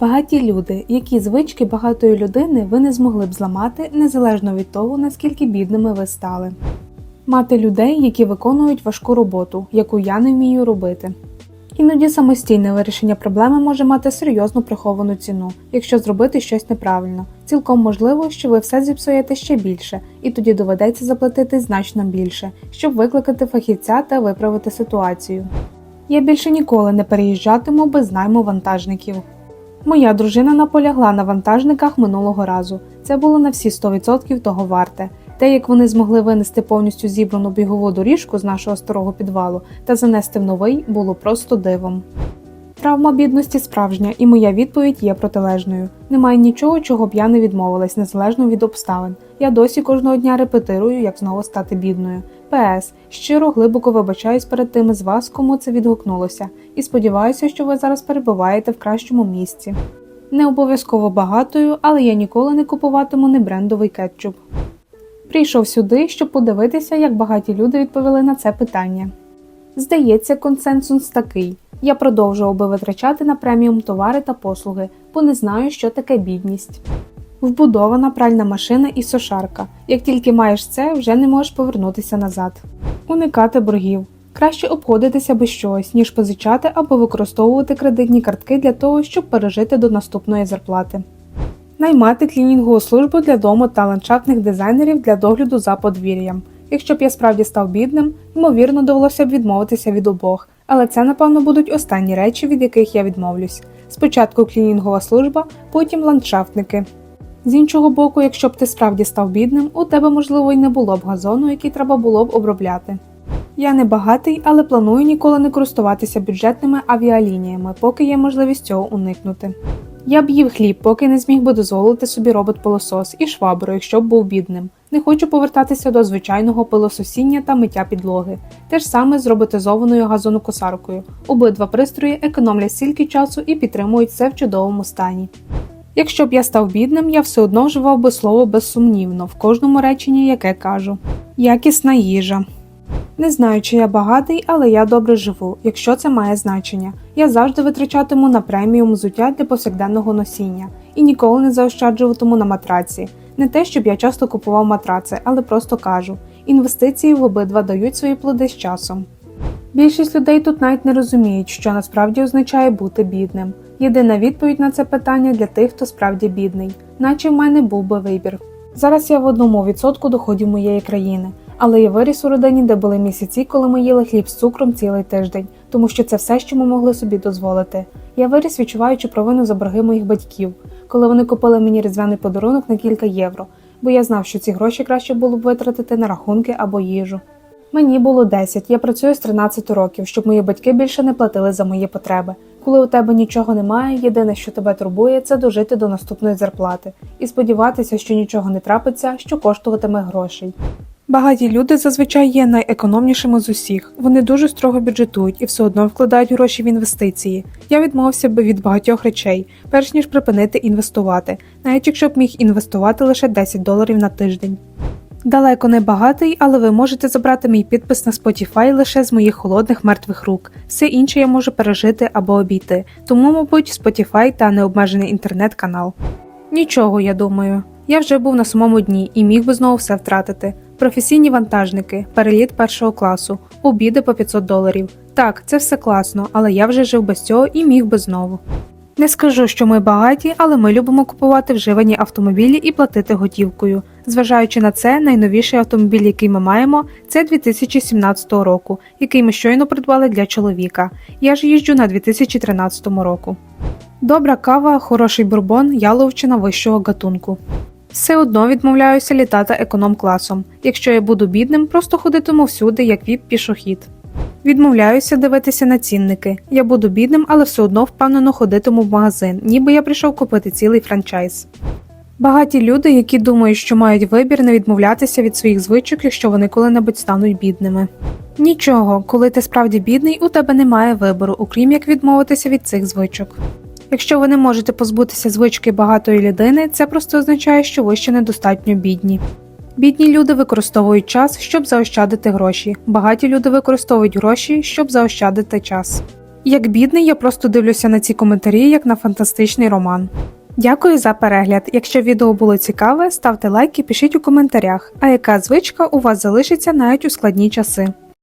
Багаті люди, які звички багатої людини ви не змогли б зламати незалежно від того, наскільки бідними ви стали. Мати людей, які виконують важку роботу, яку я не вмію робити. Іноді самостійне вирішення проблеми може мати серйозну приховану ціну, якщо зробити щось неправильно. Цілком можливо, що ви все зіпсуєте ще більше, і тоді доведеться заплатити значно більше, щоб викликати фахівця та виправити ситуацію. Я більше ніколи не переїжджатиму без найму вантажників. Моя дружина наполягла на вантажниках минулого разу. Це було на всі 100% того варте. Те, як вони змогли винести повністю зібрану бігову доріжку з нашого старого підвалу та занести в новий, було просто дивом. Травма бідності справжня, і моя відповідь є протилежною. Немає нічого, чого б я не відмовилась, незалежно від обставин. Я досі кожного дня репетирую, як знову стати бідною. ПС. Щиро глибоко вибачаюсь перед тими з вас, кому це відгукнулося, і сподіваюся, що ви зараз перебуваєте в кращому місці. Не обов'язково багатою, але я ніколи не купуватиму небрендовий кетчуп. Прийшов сюди, щоб подивитися, як багаті люди відповіли на це питання. Здається, консенсус такий: я продовжував би витрачати на преміум товари та послуги, бо не знаю, що таке бідність. Вбудована пральна машина і сушарка. Як тільки маєш це, вже не можеш повернутися назад. Уникати боргів. Краще обходитися без чогось, ніж позичати або використовувати кредитні картки для того, щоб пережити до наступної зарплати. Наймати клінінгову службу для дому та ландшафтних дизайнерів для догляду за подвір'ям. Якщо б я справді став бідним, ймовірно, довелося б відмовитися від обох, але це, напевно, будуть останні речі, від яких я відмовлюсь. Спочатку клінінгова служба, потім ландшафтники. З іншого боку, якщо б ти справді став бідним, у тебе, можливо, й не було б газону, який треба було б обробляти. Я не багатий, але планую ніколи не користуватися бюджетними авіалініями, поки є можливість цього уникнути. Я б їв хліб, поки не зміг би дозволити собі робот-пилосос і швабру, якщо б був бідним. Не хочу повертатися до звичайного пилососіння та миття підлоги. Те ж саме з роботизованою газонокосаркою. Обидва пристрої економлять стільки часу і підтримують все в чудовому стані. Якщо б я став бідним, я все одно вживав би слово безсумнівно в кожному реченні, яке кажу. Якісна їжа. Не знаю, чи я багатий, але я добре живу, якщо це має значення. Я завжди витрачатиму на преміум взуття для повсякденного носіння і ніколи не заощаджуватиму на матраці. Не те, щоб я часто купував матраци, але просто кажу: інвестиції в обидва дають свої плоди з часом. Більшість людей тут навіть не розуміють, що насправді означає бути бідним. Єдина відповідь на це питання для тих, хто справді бідний, наче в мене був би вибір. Зараз я в одному відсотку доходів моєї країни, але я виріс у родині, де були місяці, коли ми їли хліб з цукром цілий тиждень, тому що це все, що ми могли собі дозволити. Я виріс, відчуваючи провину за борги моїх батьків, коли вони купили мені різдвяний подарунок на кілька євро, бо я знав, що ці гроші краще було б витратити на рахунки або їжу. Мені було 10, я працюю з 13 років, щоб мої батьки більше не платили за мої потреби. Коли у тебе нічого немає, єдине, що тебе турбує, це дожити до наступної зарплати і сподіватися, що нічого не трапиться, що коштуватиме грошей. Багаті люди зазвичай є найекономнішими з усіх. Вони дуже строго бюджетують і все одно вкладають гроші в інвестиції. Я відмовився би від багатьох речей, перш ніж припинити інвестувати, навіть якщо б міг інвестувати лише 10 доларів на тиждень. Далеко не багатий, але ви можете забрати мій підпис на Spotify лише з моїх холодних мертвих рук. Все інше я можу пережити або обійти, тому, мабуть, Spotify та необмежений інтернет-канал. Нічого, я думаю. Я вже був на самому дні і міг би знову все втратити. Професійні вантажники, переліт першого класу, обіди по 500 доларів. Так, це все класно, але я вже жив без цього і міг би знову. Не скажу, що ми багаті, але ми любимо купувати вживані автомобілі і платити готівкою. Зважаючи на це, найновіший автомобіль, який ми маємо, це 2017 року, який ми щойно придбали для чоловіка. Я ж їжджу на 2013 року. Добра кава, хороший бурбон, яловичина вищого гатунку. Все одно відмовляюся літати економ-класом. Якщо я буду бідним, просто ходитиму всюди, як віп пішохід. Відмовляюся дивитися на цінники. Я буду бідним, але все одно впевнено ходитиму в магазин, ніби я прийшов купити цілий франчайз. Багаті люди, які думають, що мають вибір не відмовлятися від своїх звичок, якщо вони коли-небудь стануть бідними. Нічого, коли ти справді бідний, у тебе немає вибору, окрім як відмовитися від цих звичок. Якщо ви не можете позбутися звички багатої людини, це просто означає, що ви ще недостатньо бідні. Бідні люди використовують час, щоб заощадити гроші. Багаті люди використовують гроші, щоб заощадити час. Як бідний, я просто дивлюся на ці коментарі як на фантастичний роман. Дякую за перегляд. Якщо відео було цікаве, ставте лайк і пишіть у коментарях, а яка звичка у вас залишиться навіть у складні часи.